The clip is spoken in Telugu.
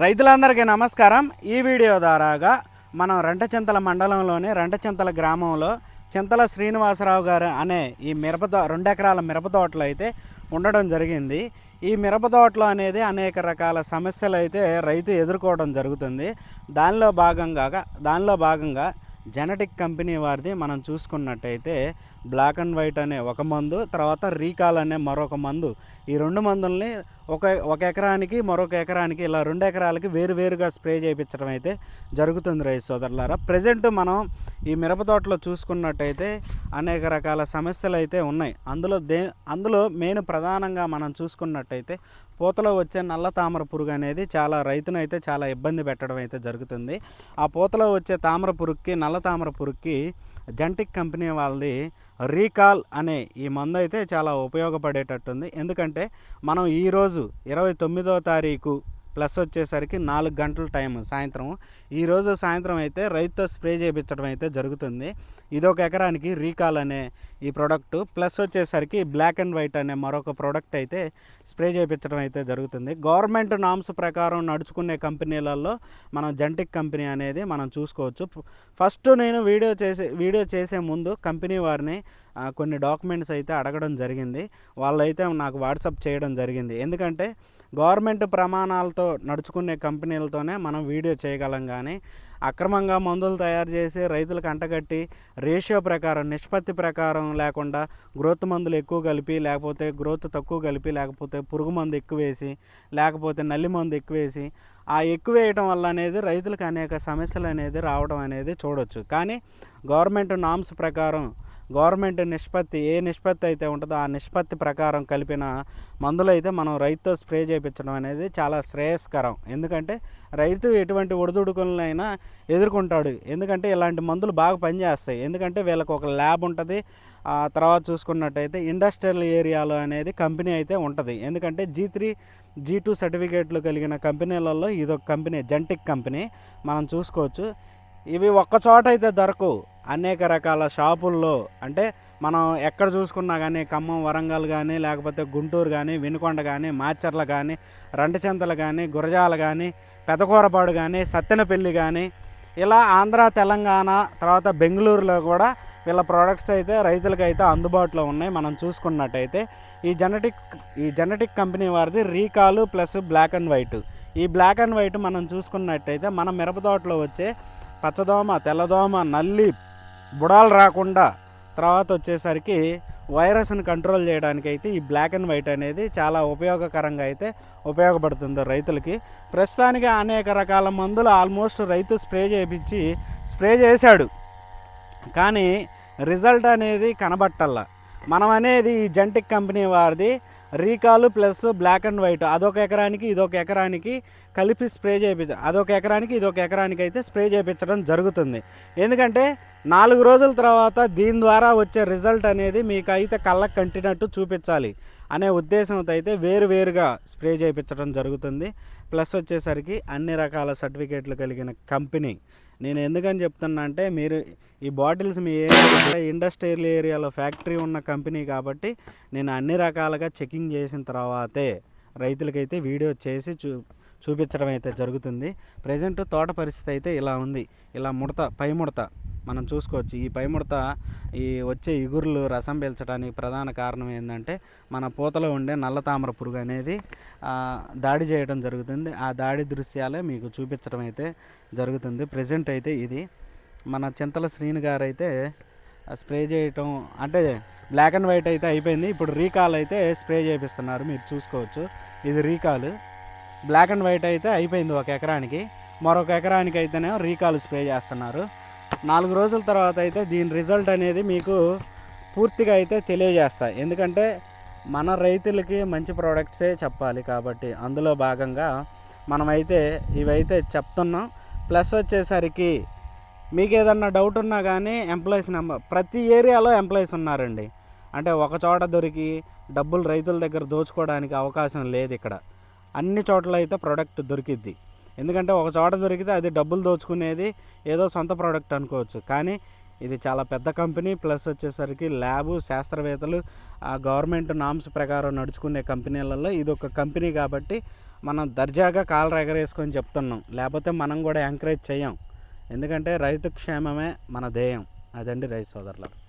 రైతులందరికీ నమస్కారం. ఈ వీడియో ద్వారాగా మనం రెంటచింతల మండలంలోని రెంటచింతల గ్రామంలో చింతల శ్రీనివాసరావు గారు అనే ఈ మిరపతో రెండు ఎకరాల మిరప తోటలు అయితే ఉండడం జరిగింది. ఈ మిరప తోటలు అనేది అనేక రకాల సమస్యలు అయితే రైతు ఎదుర్కోవడం జరుగుతుంది. దానిలో భాగంగా దానిలో భాగంగా జెనటిక్ కంపెనీ వారిది మనం చూసుకున్నట్టయితే బ్లాక్ అండ్ వైట్ అనే ఒక మందు తర్వాత రీకాల్ అనే మరొక మందు. ఈ రెండు మందుల్ని ఒక ఒక ఎకరానికి మరొక ఎకరానికి ఇలా రెండు ఎకరాలకి వేరు వేరుగా స్ప్రే చేయించడం అయితే జరుగుతుంది రైతు సోదరులారా. ప్రజెంట్ మనం ఈ మిరప తోటలో చూసుకున్నట్టయితే అనేక రకాల సమస్యలు అయితే ఉన్నాయి. అందులో దే అందులో మెయిన్ ప్రధానంగా మనం చూసుకున్నట్టయితే పూతలో వచ్చే నల్ల తామర పురుగు అనేది చాలా రైతునైతే చాలా ఇబ్బంది పెట్టడం అయితే జరుగుతుంది. ఆ పూతలో వచ్చే తామర పురుగుకి నల్ల తామర పురుగుకి జంటిక్ కంపెనీ వాళ్ళది రీకాల్ అనే ఈ మందు అయితే చాలా ఉపయోగపడేటట్టుంది. ఎందుకంటే మనం ఈరోజు ఇరవై తొమ్మిదో తారీఖు ప్లస్ వచ్చేసరికి నాలుగు గంటల టైం సాయంత్రం. ఈరోజు సాయంత్రం అయితే రైతుతో స్ప్రే చేయించడం అయితే జరుగుతుంది. ఇది ఒక ఎకరానికి రీకాల్ అనే ఈ ప్రోడక్ట్. ప్లస్ వచ్చేసరికి బ్లాక్ అండ్ వైట్ అనే మరొక ప్రోడక్ట్ అయితే స్ప్రే చేయించడం అయితే జరుగుతుంది. గవర్నమెంట్ నామ్స్ ప్రకారం నడుచుకునే కంపెనీలలో మనం జంటిక్ కంపెనీ అనేది మనం చూసుకోవచ్చు. ఫస్ట్ నేను వీడియో చేసే వీడియో చేసే ముందు కంపెనీ వారిని కొన్ని డాక్యుమెంట్స్ అయితే అడగడం జరిగింది. వాళ్ళైతే నాకు వాట్సాప్ చేయడం జరిగింది. ఎందుకంటే గవర్నమెంట్ ప్రమాణాలతో నడుచుకునే కంపెనీలతోనే మనం వీడియో చేయగలం కానీ అక్రమంగా మందులు తయారు చేసి రైతులకు అంటగట్టి రేషియో ప్రకారం నిష్పత్తి ప్రకారం లేకుండా గ్రోత్ మందులు ఎక్కువ కలిపి లేకపోతే గ్రోత్ తక్కువ కలిపి లేకపోతే పురుగు మందు ఎక్కువ వేసి లేకపోతే నల్లి మందు ఎక్కువ వేసి ఆ ఎక్కువ వేయటం వల్ల అనేది రైతులకు అనేక సమస్యలు అనేది రావడం అనేది చూడొచ్చు. కానీ గవర్నమెంట్ నామ్స్ ప్రకారం గవర్నమెంట్ నిష్పత్తి ఏ నిష్పత్తి అయితే ఉంటుందో ఆ నిష్పత్తి ప్రకారం కలిపిన మందులైతే మనం రైతుతో స్ప్రే చేయించడం అనేది చాలా శ్రేయస్కరం. ఎందుకంటే రైతు ఎటువంటి ఒడిదుడుకులనైనా ఎదుర్కొంటాడు. ఎందుకంటే ఇలాంటి మందులు బాగా పనిచేస్తాయి. ఎందుకంటే వీళ్ళకి ఒక ల్యాబ్ ఉంటుంది. ఆ తర్వాత చూసుకున్నట్టయితే ఇండస్ట్రియల్ ఏరియాలో అనేది కంపెనీ అయితే ఉంటుంది. ఎందుకంటే జీ త్రీ జీ టూ సర్టిఫికేట్లు కలిగిన కంపెనీలలో ఇదొక కంపెనీ జంటిక్ కంపెనీ. మనం చూసుకోవచ్చు. ఇవి ఒక్కచోట అయితే దొరకవు అనేక రకాల షాపుల్లో అంటే మనం ఎక్కడ చూసుకున్నా కానీ ఖమ్మం వరంగల్ కానీ లేకపోతే గుంటూరు కానీ వినుకొండ కానీ మాచర్ల కానీ రంటచెంతలు కానీ గురజాల కానీ పెదకూరపాడు కానీ సత్తెనపల్లి కానీ ఇలా ఆంధ్ర తెలంగాణ తర్వాత బెంగళూరులో కూడా వీళ్ళ ప్రోడక్ట్స్ అయితే రైతులకు అయితే అందుబాటులో ఉన్నాయి. మనం చూసుకున్నట్టయితే ఈ జెనటిక్ ఈ జెనటిక్ కంపెనీ వారిది recall plus black and white ఈ బ్లాక్ అండ్ వైట్ మనం చూసుకున్నట్టయితే మన మిరప తోటలో వచ్చే పచ్చదోమ తెల్లదోమ నల్లి బుడాలు రాకుండా తర్వాత వచ్చేసరికి వైరస్ని కంట్రోల్ చేయడానికి అయితే ఈ బ్లాక్ అండ్ వైట్ అనేది చాలా ఉపయోగకరంగా అయితే ఉపయోగపడుతుంది రైతులకి. ప్రస్తుతానికి అనేక రకాల మందులు ఆల్మోస్ట్ రైతు స్ప్రే చేయించి స్ప్రే చేశాడు. కానీ రిజల్ట్ అనేది కనబట్టల్లా. మనం అనేది ఈ జంటిక్ కంపెనీ వారిది recall plus black and white. అదొక ఎకరానికి ఇదొక ఎకరానికి కలిపి స్ప్రే చేయించ అదొక ఎకరానికి ఇదొక ఎకరానికి అయితే స్ప్రే చేయించడం జరుగుతుంది. ఎందుకంటే నాలుగు రోజుల తర్వాత దీని ద్వారా వచ్చే రిజల్ట్ అనేది మీకు అయితే కళ్ళకు కంటినట్టు చూపించాలి అనే ఉద్దేశంతో అయితే వేరు వేరుగా స్ప్రే చేయించడం జరుగుతుంది. ప్లస్ వచ్చేసరికి అన్ని రకాల సర్టిఫికేట్లు కలిగిన కంపెనీ. నేను ఎందుకని చెప్తున్నా అంటే మీరు ఈ బాటిల్స్ మీ ఏరియా ఇండస్ట్రియల్ ఏరియాలో ఫ్యాక్టరీ ఉన్న కంపెనీ కాబట్టి నేను అన్ని రకాలుగా చెకింగ్ చేసిన తర్వాతే రైతులకైతే వీడియో చేసి చూ చూపించడం అయితే జరుగుతుంది. ప్రజెంట్ తోట పరిస్థితి అయితే ఇలా ఉంది. ఇలా ముడత పై ముడత. మనం చూసుకోవచ్చు. ఈ పైముడత ఈ వచ్చే ఇగురులు రసం పీల్చడానికి ప్రధాన కారణం ఏంటంటే మన పూతలో ఉండే నల్ల తామర పురుగు అనేది దాడి చేయడం జరుగుతుంది. ఆ దాడి దృశ్యాలే మీకు చూపించడం అయితే జరుగుతుంది. ప్రజెంట్ అయితే ఇది. మన చింతల శ్రీని గారు అయితే స్ప్రే చేయటం అంటే బ్లాక్ అండ్ వైట్ అయితే అయిపోయింది. ఇప్పుడు రీకాల్ అయితే స్ప్రే చేపిస్తున్నారు. మీరు చూసుకోవచ్చు. ఇది రీకాల్. బ్లాక్ అండ్ వైట్ అయితే అయిపోయింది ఒక ఎకరానికి. మరొక ఎకరానికి అయితేనే రీకాల్ స్ప్రే చేస్తున్నారు. నాలుగు రోజుల తర్వాత అయితే దీని రిజల్ట్ అనేది మీకు పూర్తిగా అయితే తెలియజేస్తాయి. ఎందుకంటే మన రైతులకి మంచి ప్రోడక్ట్సే చెప్పాలి కాబట్టి అందులో భాగంగా మనమైతే ఇవైతే చెప్తున్నాం. ప్లస్ వచ్చేసరికి మీకు ఏదన్నా డౌట్ ఉన్నా కానీ ఎంప్లాయీస్ నెంబర్ ప్రతి ఏరియాలో ఎంప్లాయీస్ ఉన్నారండి. అంటే ఒక చోట దొరికి డబ్బులు రైతుల దగ్గర దోచుకోవడానికి అవకాశం లేదు ఇక్కడ. అన్ని చోట్ల అయితే ప్రోడక్ట్ దొరికిద్ది. ఎందుకంటే ఒక చోట దొరికితే అది డబ్బులు దోచుకునేది ఏదో సొంత ప్రోడక్ట్ అనుకోవచ్చు. కానీ ఇది చాలా పెద్ద కంపెనీ ప్లస్ వచ్చేసరికి ల్యాబు శాస్త్రవేత్తలు ఆ గవర్నమెంట్ నామ్స్ ప్రకారం నడుచుకునే కంపెనీలలో ఇది ఒక కంపెనీ కాబట్టి మనం దర్జాగా కాలు ఎగరేసుకొని చెప్తున్నాం. లేకపోతే మనం కూడా ఎంకరేజ్ చేయం. ఎందుకంటే రైతు క్షేమమే మన ధ్యేయం. అదండి రైతు సోదరులు